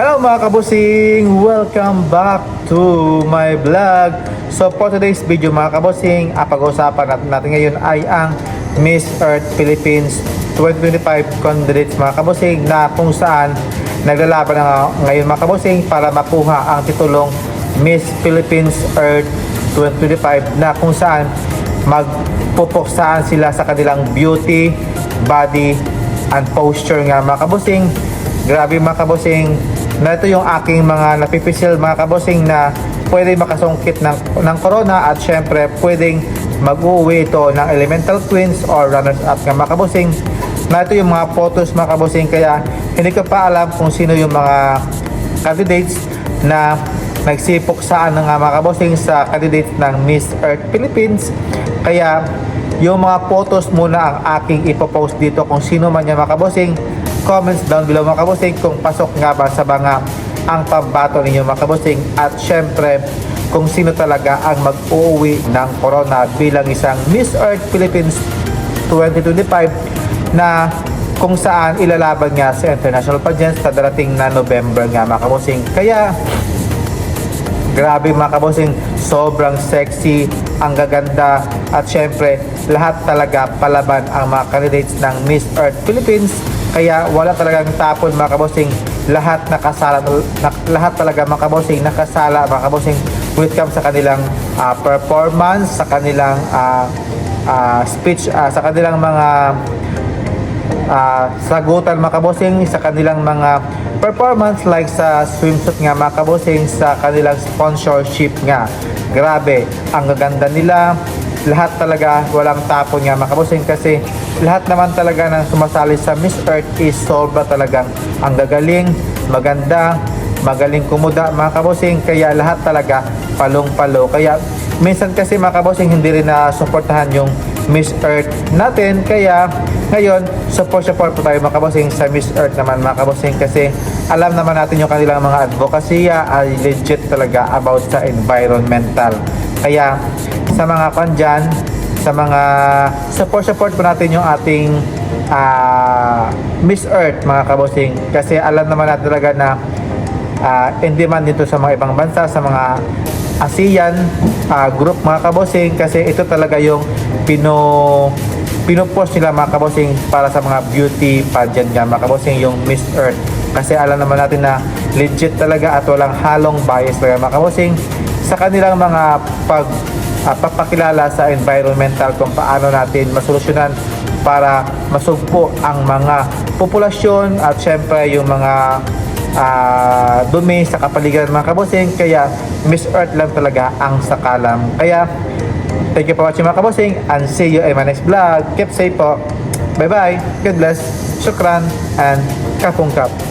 Hello mga kabusing! Welcome back to my vlog. So for today's video mga kabusing, ang pag-uusapan natin, ngayon ay ang Miss Earth Philippines 2025 candidates mga kabusing na kung saan naglalaban na ngayon mga kabusing para makuha ang titulong Miss Philippines Earth 2025 na kung saan magpupuksaan sila sa kanilang beauty, body, and posture nga mga kabusing. Grabe mga kabusing, na ito yung aking mga napipisil mga kabusing na pwede makasungkit ng, ng corona at syempre pwedeng mag-uwi ito ng elemental queens or runners up nga mga kabusing. Na ito yung mga photos mga kabusing kaya hindi ko pa alam kung sino yung mga candidates na nagsipok saan ng mga kabosing sa candidates ng Miss Earth Philippines. Kaya yung mga photos muna ang aking ipopost dito kung sino man yan mga kabosing. Comments down below mga kabosing kung pasok nga ba sa mga ang pambato ninyo mga kabosing. At syempre kung sino talaga ang mag-uwi ng corona bilang isang Miss Earth Philippines 2025 na kung saan ilalaban nga sa international pageants sa darating na November nga mga kabosing. Kaya Grabe mga kabosing, sobrang sexy, ang gaganda at syempre lahat talaga palaban ang mga candidates ng Miss Earth Philippines. Kaya wala talagang tapon mga kabosing, lahat nakasala na, lahat talaga mga kabosing nakasala mga kabosing when it comes sa kanilang ah, performance, sa kanilang ah, ah, speech, ah, sa kanilang mga ah, sagutan mga kabosing sa kanilang mga performance like sa swimsuit nga mga kabosing sa kanilang sponsorship nga. Grabe, ang gaganda nila. Lahat talaga walang tapon nga mga kabosing kasi lahat naman talaga ng sumasali sa Miss Earth is sobra talagang ang gagaling, maganda, magaling kumuda mga kabosing kaya lahat talaga palong-palo. Kaya minsan kasi mga kabosing hindi rin na suportahan yung Miss Earth natin. Kaya ngayon, support support po tayo mga kabosing sa Miss Earth naman mga kabosing kasi alam naman natin yung kanilang mga advokasya ay legit talaga about sa environmental. Kaya sa mga kan dyan, sa mga support support po natin yung ating ah, Miss Earth mga kabosing kasi alam naman natin talaga na uh, in demand dito sa mga ibang bansa, sa mga ASEAN ah, group mga kabosing kasi ito talaga yung pino pinopost nila mga kabosing para sa mga beauty pageant nga mga kabosing yung Miss Earth. Kasi alam naman natin na legit talaga at walang halong bias talaga mga kabosing sa kanilang mga pag ah, papakilala sa environmental kung paano natin masolusyonan para masugpo ang mga populasyon at syempre yung mga ah, dumi sa kapaligiran mga kabosing. Kaya Miss Earth lang talaga ang sakalam kaya thank you for watching mga kabosing and see you in my next vlog. Keep safe po. Bye bye God bless. Shukran and kapungkap